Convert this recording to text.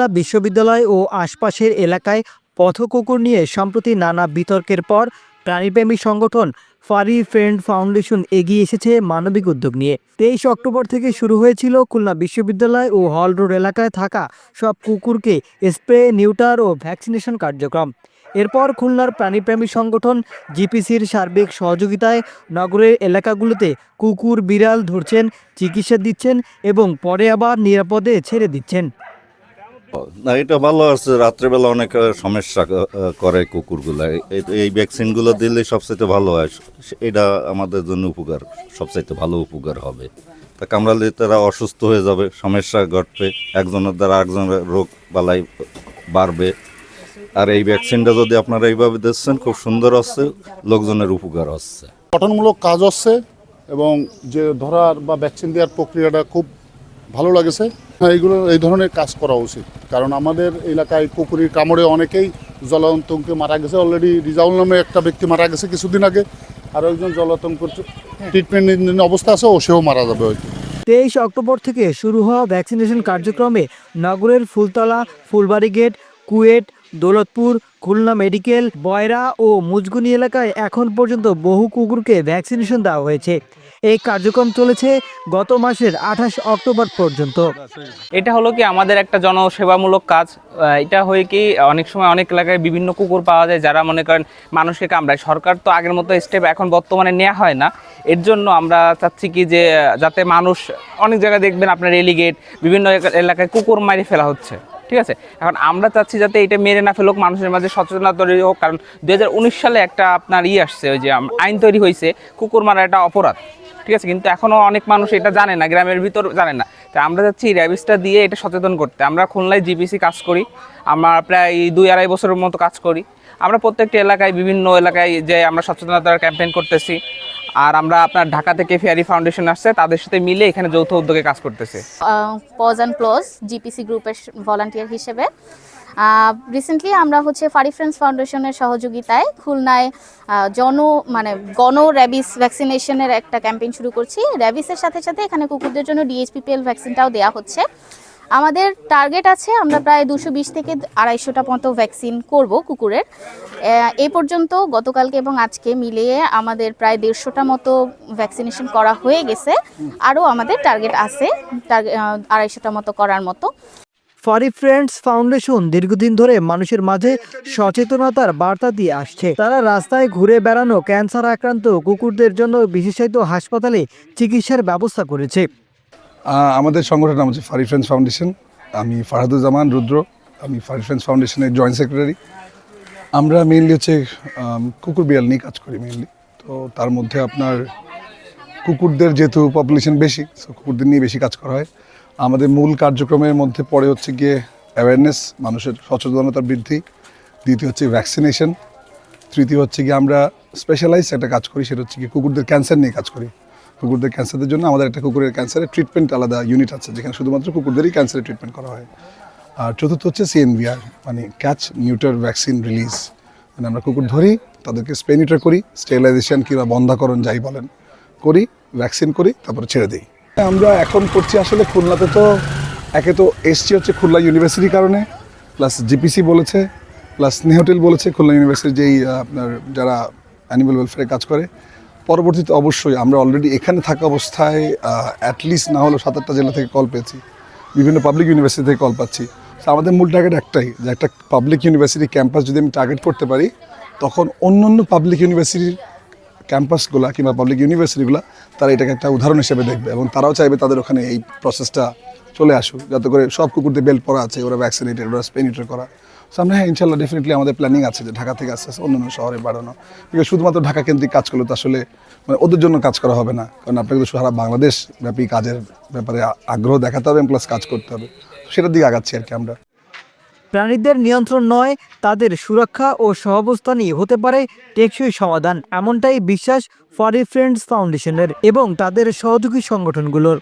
খুলনা বিশ্ববিদ্যালয় ও আশপাশের এলাকায় পথকুকুর নিয়ে সম্প্রতি নানা বিতর্কের পর প্রাণীপ্রেমী সংগঠন ফারি ফ্রেন্ড ফাউন্ডেশন এগিয়ে এসেছে মানবিক উদ্যোগ নিয়ে। তেইশ অক্টোবর থেকে শুরু হয়েছিল খুলনা বিশ্ববিদ্যালয় ও হল রোড এলাকায় থাকা সব কুকুরকে স্প্রে, নিউটার ও ভ্যাকসিনেশন কার্যক্রম। এরপর খুলনার প্রাণীপ্রেমী সংগঠন জিপিসির সার্বিক সহযোগিতায় নগরের এলাকাগুলোতে কুকুর বিড়াল ধরছেন, চিকিৎসা দিচ্ছেন এবং পরে আবার নিরাপদে ছেড়ে দিচ্ছেন। না, এটা ভালো আছে। রাত্রেবেলা অনেক সমস্যা করে কুকুরগুলা। এই- ভ্যাকসিনগুলো দিলে সবচেয়ে ভালো হয়। এটা আমাদের জন্য উপকার, সবচাইতে ভালো উপকার হবে। তা কামড়ালে তারা অসুস্থ হয়ে যাবে, সমস্যা ঘটবে, একজনের দ্বারা একজনের রোগ বালাই বাড়বে। আর এই ভ্যাকসিনটা যদি আপনারা এইভাবে দিচ্ছেন, খুব সুন্দর হচ্ছে লোকজনের উপকার হচ্ছে। গঠনমূলক কাজ হচ্ছে এবং যে ধরার বা ভ্যাকসিন দেওয়ার প্রক্রিয়াটা খুব ভালো লাগেছে হ্যাঁ এইগুলো, এই ধরনের কাজ করা উচিত। কারণ আমাদের এলাকায় পুকুরির কামড়ে অনেকেই জলাতঙ্কে মারা গেছে। অলরেডি রিজাউল নামে একটা ব্যক্তি মারা গেছে কিছুদিন আগে। আরও একজন জলাতঙ্ক ট্রিটমেন্ট অবস্থা আছে, ও, সেও মারা যাবে হয়তো। তেইশ অক্টোবর থেকে শুরু হওয়া ভ্যাকসিনেশন কার্যক্রমে নগরের Fultala, Phulbari gate KUET, Daulatpur, Khulna medical, Boyra ও মুজগুনি এলাকায় এখন পর্যন্ত বহু কুকুরকে ভ্যাকসিনেশন দেওয়া হয়েছে। এই কার্যক্রম চলেছে গত মাসের আঠাশ অক্টোবর পর্যন্ত। এটা হলো কি আমাদের একটা জনসেবামূলক কাজ। এটা হয়ে কি অনেক সময় অনেক এলাকায় বিভিন্ন কুকুর পাওয়া যায় যারা মনে করেন মানুষকে কামড়ায়। সরকার তো আগের মতো স্টেপ এখন বর্তমানে নেওয়া হয় না। এর জন্য আমরা চাচ্ছি কি যে, যাতে মানুষ অনেক জায়গায় দেখবেন আপনার রেলিগেট বিভিন্ন এলাকায় কুকুর মারি ফেলা হচ্ছে। ঠিক আছে? এখন আমরা চাচ্ছি যাতে এটা মেরে না ফেলুক, মানুষের মাঝে সচেতনতা তৈরি হোক, কারণ দু হাজার উনিশ সালে একটা আপনার ই আসছে, ওই যে আইন তৈরি হয়েছে, কুকুর মারা একটা অপরাধ, ঠিক আছে? কিন্তু এখনও অনেক মানুষ এটা জানে না, গ্রামের ভিতর জানে না। তো আমরা যাচ্ছি র্যাবিসটা দিয়ে এটা সচেতন করতে। আমরা খুলনায় জিপিসি কাজ করি, আমরা প্রায় দুই আড়াই বছরের মতো কাজ করি। আমরা প্রত্যেকটি এলাকায়, বিভিন্ন এলাকায় যে আমরা সচেতনতার ক্যাম্পেইন করতেছি। আর আমরা আপনার ঢাকা থেকে ফেয়ারি ফাউন্ডেশন আসছে, তাদের সাথে মিলে এখানে যৌথ উদ্যোগে কাজ করতেছে। পজ অ্যান্ড ক্লোজ জিপিসি গ্রুপের ভলান্টিয়ার হিসেবে। রিসেন্টলি আমরা হচ্ছে ফারি ফ্রেন্ডস ফাউন্ডেশনের সহযোগিতায় খুলনায় জন মানে গণ র্যাবিস ভ্যাকসিনেশনের একটা ক্যাম্পেইন শুরু করছি। র্যাবিসের সাথে সাথে এখানে কুকুরদের জন্য ডিএইচপিপিএল ভ্যাকসিনটাও দেওয়া হচ্ছে। আমাদের টার্গেট আছে, আমরা প্রায় দুশো বিশ থেকে আড়াইশোটা মতো ভ্যাকসিন করব কুকুরের। এই পর্যন্ত গতকালকে এবং আজকে মিলিয়ে আমাদের প্রায় দেড়শোটা মতো ভ্যাকসিনেশন করা হয়ে গেছে, আরও আমাদের টার্গেট আছে আড়াইশোটা মতো করার মতো। ফারি ফ্রেন্ডস ফাউন্ডেশন দীর্ঘদিন ধরে মানুষের মাঝে সচেতনতার বার্তা দিয়ে আসছে। তারা রাস্তায় ঘুরে বেড়ানো ক্যান্সার আক্রান্ত কুকুরদের জন্য বিশেষায়িত হাসপাতালে চিকিৎসার ব্যবস্থা করেছে। আমাদের সংগঠনের নাম হচ্ছে ফারি ফ্রেন্ডস ফাউন্ডেশন। আমি ফারাদুজ্জামান রুদ্র, আমি ফারি ফ্রেন্ডস ফাউন্ডেশনের জয়েন্ট সেক্রেটারি। আমরা মেইনলি হচ্ছে কুকুর বিড়াল নিয়ে কাজ করি মেইনলি তো তার মধ্যে আপনার কুকুরদের যেহেতু পপুলেশন বেশি সো কুকুরদের নিয়ে বেশি কাজ করা হয়। আমাদের মূল কার্যক্রমের মধ্যে পড়ে হচ্ছে গিয়ে অ্যাওয়ারনেস মানুষের সচেতনতা বৃদ্ধি। দ্বিতীয় হচ্ছে ভ্যাকসিনেশন তৃতীয় হচ্ছে গিয়ে আমরা স্পেশালাইজ একটা কাজ করি, সেটা হচ্ছে গিয়ে কুকুরদের ক্যান্সার নিয়ে কাজ করি। কুকুরদের ক্যান্সারের জন্য আমাদের একটা কুকুরের ক্যান্সারের ট্রিটমেন্ট আলাদা ইউনিট আছে, যেখানে শুধুমাত্র কুকুরদেরই ক্যান্সারের ট্রিটমেন্ট করা হয়। আর চতুর্থ হচ্ছে সিএনভিআর মানে ক্যাচ নিউটার ভ্যাকসিন রিলিজ মানে আমরা কুকুর ধরি, তাদেরকে স্প্রে নিউটার করি স্টেরিলাইজেশন কিংবা বন্ধাকরণ যাই বলেন করি ভ্যাকসিন করি, তারপরে ছেড়ে দিই। আমরা এখন করছি আসলে খুলনাতে তো একে তো এসছি হচ্ছে খুলনা ইউনিভার্সিটির কারণে প্লাস জিপিসি বলেছে প্লাস স্নেহটেল বলেছে, খুলনা ইউনিভার্সিটির যেই আপনার যারা অ্যানিমাল ওয়েলফেয়ারে কাজ করে পরবর্তীতে অবশ্যই আমরা অলরেডি এখানে থাকা অবস্থায় অ্যাটলিস্ট না হলেও সাত আটটা জেলা থেকে কল পেয়েছি। বিভিন্ন পাবলিক ইউনিভার্সিটি থেকে কল পাচ্ছি। তো আমাদের মূল টার্গেট একটাই, যে একটা পাবলিক ইউনিভার্সিটি ক্যাম্পাস যদি আমি টার্গেট করতে পারি, তখন অন্য অন্য পাবলিক ইউনিভার্সিটির ক্যাম্পাসগুলো কিংবা পাবলিক ইউনিভার্সিটিগুলো তারা এটাকে একটা উদাহরণ হিসেবে দেখবে এবং তারাও চাইবে তাদের ওখানে এই প্রসেসটা চলে আসুক। যাতে করে সব কুকুরদের বেল্ট পরা আছে, ওরা ভ্যাকসিনেটেড ওরা স্পেনিটেড করা। সো আমরা হ্যাঁ ইনশাল্লাহ ডেফিনেটলি আমাদের প্ল্যানিং আছে যে ঢাকা থেকে আস্তে আস্তে অন্যান্য শহরে বাড়ানো। শুধুমাত্র ঢাকা কেন্দ্রিক কাজ করলে তো আসলে মানে ওদের জন্য কাজ করা হবে না। কারণ আপনাকে তো সারা বাংলাদেশ ব্যাপী কাজের ব্যাপারে আগ্রহ দেখাতে হবে প্লাস কাজ করতে হবে। সেটার দিকে আগাচ্ছি আর কি আমরা। প্রাণীদের নিয়ন্ত্রণ নয়, তাদের সুরক্ষা ও সহাবস্থানই হতে পারে টেকসই সমাধান। এমনটাই বিশ্বাস ফরি ফ্রেন্ডস ফাউন্ডেশনের এবং তাদের সহযোগী সংগঠনগুলোর।